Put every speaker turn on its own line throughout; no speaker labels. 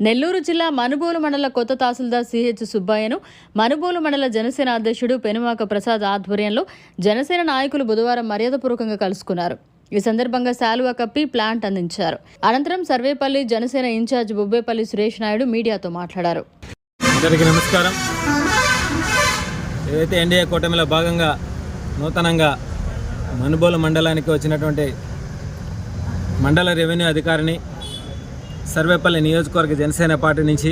నెల్లూరు జిల్లా మనుబోలు మండల కొత్త తహసీల్దార్ సిహెచ్ సుబ్బయ్యను మనుబోలు మండల జనసేన అధ్యక్షుడు పెనుమాక ప్రసాద్ ఆధ్వర్యంలో జనసేన నాయకులు బుధవారం మర్యాదపూర్వకంగా కలుసుకున్నారు. ఈ సందర్భంగా శాలువా కప్పి ప్లాంట్ అందించారు. అనంతరం సర్వేపల్లి జనసేన ఇన్ఛార్జ్ బొబ్బేపల్లి సురేష్ నాయుడు మీడియాతో మాట్లాడారు.
అందరికీ నమస్కారం. ఏదైతే ఎన్డీఏ కూటమిలో భాగంగా నూతనంగా మనుబోలు మండలానికి వచ్చినటువంటి మండల రెవెన్యూ అధికారిని సర్వేపల్లి నియోజకవర్గ జనసేన పార్టీ నుంచి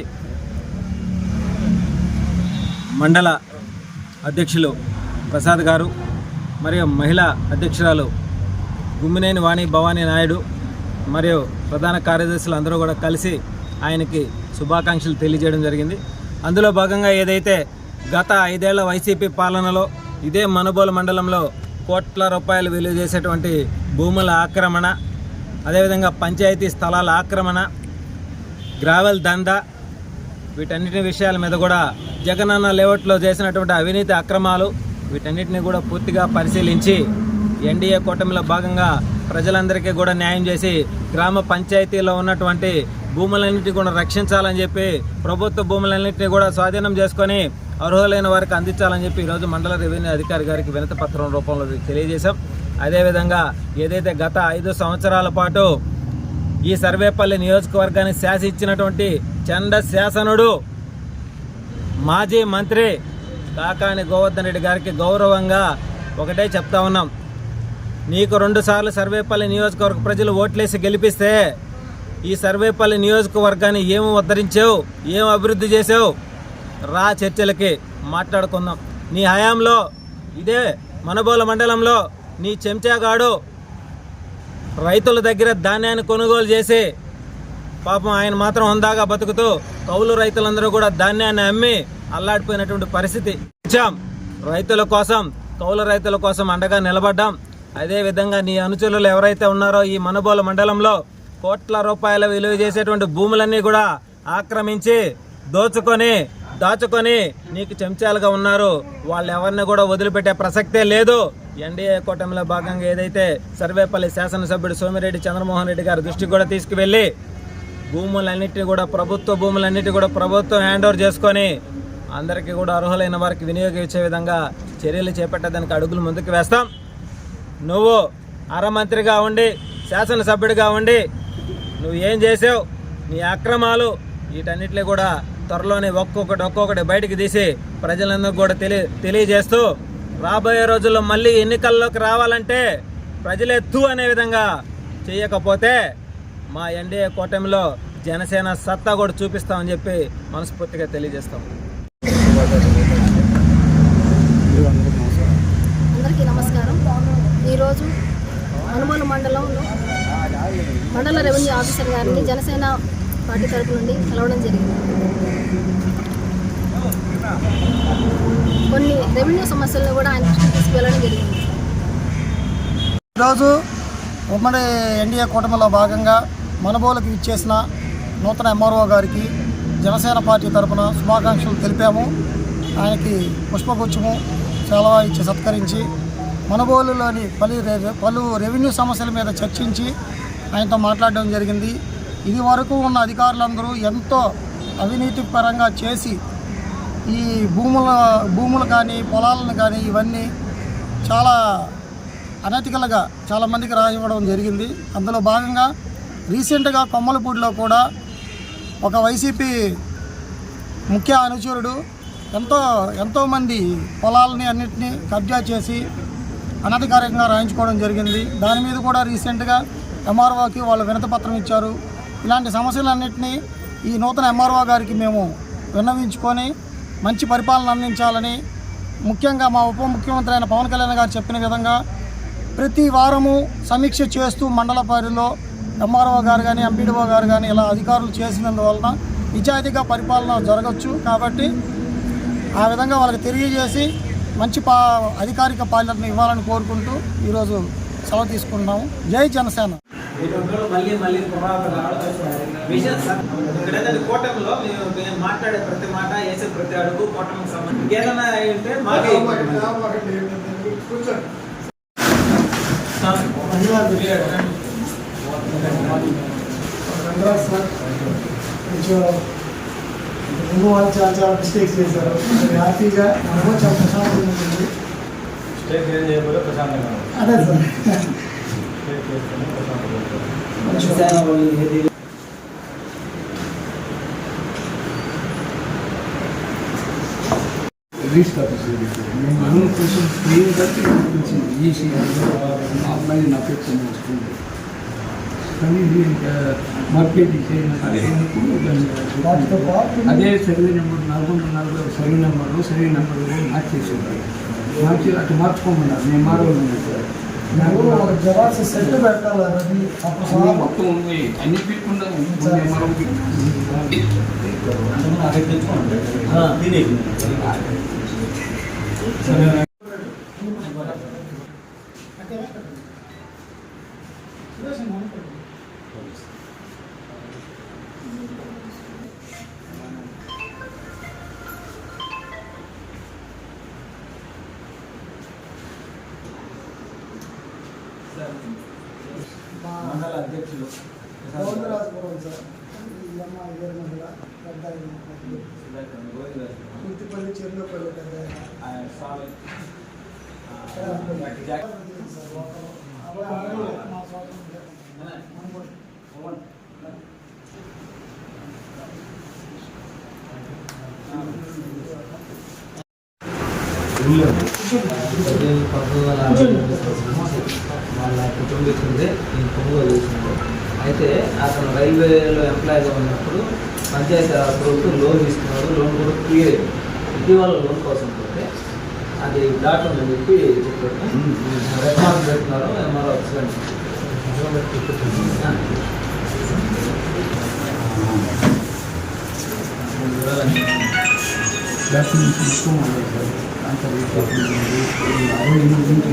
మండల అధ్యక్షులు ప్రసాద్ గారు మరియు మహిళా అధ్యక్షురాలు గుమ్మినేని వాణి భవానీ నాయుడు మరియు ప్రధాన కార్యదర్శులు అందరూ కూడా కలిసి ఆయనకి శుభాకాంక్షలు తెలియజేయడం జరిగింది. అందులో భాగంగా ఏదైతే గత ఐదేళ్ళ వైసీపీ పాలనలో ఇదే మనుబోలు మండలంలో కోట్ల రూపాయలు విలువ చేసేటువంటి భూముల ఆక్రమణ అదేవిధంగా పంచాయతీ స్థలాల ఆక్రమణ గ్రావెల్ దందా వీటన్నిటి విషయాల మీద కూడా జగనన్న లేఅవుట్లో చేసినటువంటి అవినీతి అక్రమాలు వీటన్నిటిని కూడా పూర్తిగా పరిశీలించి ఎన్డీఏ కూటమిలో భాగంగా ప్రజలందరికీ కూడా న్యాయం చేసి గ్రామ పంచాయతీలో ఉన్నటువంటి భూములన్నింటినీ కూడా రక్షించాలని చెప్పి ప్రభుత్వ భూములన్నింటినీ కూడా స్వాధీనం చేసుకొని అర్హులైన వారికి అందించాలని చెప్పి ఈరోజు మండల రెవెన్యూ అధికారి గారికి వినతి పత్రం రూపంలో తెలియజేశాం. అదేవిధంగా ఏదైతే గత ఐదు సంవత్సరాల పాటు ఈ సర్వేపల్లి నియోజకవర్గాన్ని శాసించినటువంటి చండ శాసనుడు మాజీ మంత్రి కాకాని గోవర్ధన్ రెడ్డి గారికి గౌరవంగా ఒకటే చెప్తా ఉన్నాం. నీకు రెండుసార్లు సర్వేపల్లి నియోజకవర్గ ప్రజలు ఓట్లేసి గెలిపిస్తే ఈ సర్వేపల్లి నియోజకవర్గాన్ని ఏమి ఉద్ధరించావు ఏం అభివృద్ధి చేసావు రా చర్చలకి మాట్లాడుకుందాం. నీ హయాంలో ఇదే మనబోల మండలంలో నీ చెంచాగాడు రైతుల దగ్గర ధాన్యాన్ని కొనుగోలు చేసి పాపం ఆయన మాత్రం హుందాగా బతుకుతూ కౌలు రైతులందరూ కూడా ధాన్యాన్ని అమ్మి అల్లాడిపోయినటువంటి పరిస్థితి ఇచ్చాం. రైతుల కోసం కౌలు రైతుల కోసం అండగా నిలబడ్డాం. అదే విధంగా నీ అనుచరులు ఎవరైతే ఉన్నారో ఈ మనబోల మండలంలో కోట్ల రూపాయల విలువ చేసేటువంటి భూములన్నీ కూడా ఆక్రమించి దోచుకొని దాచుకొని నీకు చెంచాలుగా ఉన్నారు. వాళ్ళు ఎవరిని కూడా వదిలిపెట్టే ప్రసక్తే లేదు. ఎన్డీఏ కూటమిలో భాగంగా ఏదైతే సర్వేపల్లి శాసనసభ్యుడు సోమిరెడ్డి చంద్రమోహన్ రెడ్డి గారి దృష్టికి కూడా తీసుకువెళ్ళి భూములన్నింటినీ కూడా ప్రభుత్వ భూములన్నిటి కూడా ప్రభుత్వం హ్యాండ్ ఓవర్ చేసుకొని అందరికీ కూడా అర్హులైన వారికి వినియోగించే విధంగా చర్యలు చేపట్టడానికి అడుగులు ముందుకు వేస్తాం. నువ్వు అరమంత్రిగా ఉండి శాసనసభ్యుడిగా ఉండి నువ్వు ఏం చేసావు? నీ అక్రమాలు వీటన్నిటిని కూడా త్వరలోనే ఒక్కొక్కటి ఒక్కొక్కటి బయటికి తీసి ప్రజలందరికీ కూడా తెలియ తెలియజేస్తూ రాబోయే రోజుల్లో మళ్ళీ ఎన్నికల్లోకి రావాలంటే ప్రజలే అనే విధంగా చేయకపోతే మా ఎన్డీఏ కూటమిలో జనసేన సత్తా కూడా చూపిస్తామని చెప్పి మనస్ఫూర్తిగా తెలియజేస్తాం.
అందరికీ నమస్కారం. ఈరోజు హనుమాన్ మండలంలో మండల రెవెన్యూ ఆఫీసర్ గారిని జనసేన పార్టీ తరపు నుండి కలవడం జరిగింది. కొన్ని రెవెన్యూ సమస్యలను కూడా ఆయన దృష్టికి తీసుకువెళ్ళడం జరిగింది.
ఈరోజు ఉమ్మడి ఎన్డీఏ కూటమిలో భాగంగా మనబోలకు ఇచ్చేసిన నూతన ఎంఆర్ఓ గారికి జనసేన పార్టీ తరపున శుభాకాంక్షలు తెలిపాము. ఆయనకి పుష్పగుచ్చము సెలవు ఇచ్చి సత్కరించి మనబోలులోని పలు రె- పలు రెవెన్యూ సమస్యల మీద చర్చించి ఆయనతో మాట్లాడడం జరిగింది. ఇది వరకు ఉన్న అధికారులందరూ ఎంతో అవినీతి పరంగా చేసి ఈ భూముల భూములు కానీ పొలాలను కానీ ఇవన్నీ చాలా అనతికలుగా చాలామందికి రాసివ్వడం జరిగింది. అందులో భాగంగా రీసెంట్గా కొమ్మలపూడిలో కూడా ఒక వైసీపీ ముఖ్య అనుచరుడు ఎంతో ఎంతోమంది పొలాలని అన్నింటినీ కబ్జా చేసి అనధికారికంగా రాయించుకోవడం జరిగింది. దాని మీద కూడా రీసెంట్గా ఎంఆర్ఓకి వాళ్ళు వినతపత్రం ఇచ్చారు. ఇలాంటి సమస్యలన్నింటినీ ఈ నూతన ఎంఆర్ఓ గారికి మేము విన్నవించుకొని మంచి పరిపాలన అందించాలని ముఖ్యంగా మా ఉప ముఖ్యమంత్రి అయిన పవన్ కళ్యాణ్ గారు చెప్పిన విధంగా ప్రతి వారము సమీక్ష చేస్తూ మండల పరిధిలో ఎంఆర్ఓ గారు కానీ ఎంపీడీఓ గారు కానీ ఇలా అధికారులు చేసినందువలన నిజాయితీగా పరిపాలన జరగచ్చు కాబట్టి ఆ విధంగా వాళ్ళకి తెలియజేసి మంచి పా అధికారిక పాలనను ఇవ్వాలని కోరుకుంటూ ఈరోజు సెలవు తీసుకుంటున్నాము. జై జనసేన.
మళ్ళీ మళ్ళీ విషయం సార్ ఇక్కడ ఏంటంటే కూటమిలో మేము మేము మాట్లాడే ప్రతి మాట వేసే ప్రతి అడుగు కూటమికి సంబంధించి ఏదైనా అయితే మాకు సార్,
కొంచెం ముందు వాళ్ళు చాలా చాలా మిస్టేక్స్ చేశారు అది హ్యాపీగా మనము చాలా ప్రశాంతంగా ఉంటుంది
స్టేట్ ఏం చేయకపోతే ప్రశాంతంగా ఉంది.
అదే సార్
స్టేట్ చేస్తేనే ప్రశాంతంగా ఉంటుంది.
కొంచెం
రీస్టార్ట్ నేను మనం కోసం క్లీన్ కట్టి వచ్చింది ఈసీ అమ్మాయి నా పెట్టుకుని వస్తుంది కానీ ఇది ఇంకా మార్కెట్
వాటితో పాటు
అదే సర్వే నెంబర్ నల్గొండ నలభై సర్వే నెంబర్లు సర్వే నెంబర్లు మార్చేసి ఉన్నాయి మార్చి అటు మార్చుకోమన్నారు నేను మారవాలి
నాకు సెట్ పెట్టాలి అది
మొత్తం ఉంది అన్ని పెట్టుకుంటా. మనం
మండల అధ్యక్షులు
గోవిందరాజపురం సార్ ఈ అమ్మాయి గారి మహిళ పెద్ద ఆయన. గుర్తిపల్లి చెర్లోపల్లి పెద్ద ఆయన. మా స్వాతంత్రం.
వాళ్ళ కుటుంబీకుడే నేను కొనుగోలు చేసినాడు అయితే అతను రైల్వేలో ఎంప్లాయీగా ఉన్నప్పుడు పంచాయతీ ప్రభుత్వం లోన్ తీసుకున్నాడు లోన్ కూడా క్లియర్ అయింది ఇటీవల లోన్ కోసం పోతే అది డాట్ ఉందని చెప్పి చెప్పారు రెస్పాన్స్ పెడుతున్నారు ఎంఆర్ఓ ఎక్సలెంట్
డాక్యుమెంట్స్ ఉన్నాయి సార్ అంతా అరవై ఎనిమిది నుంచి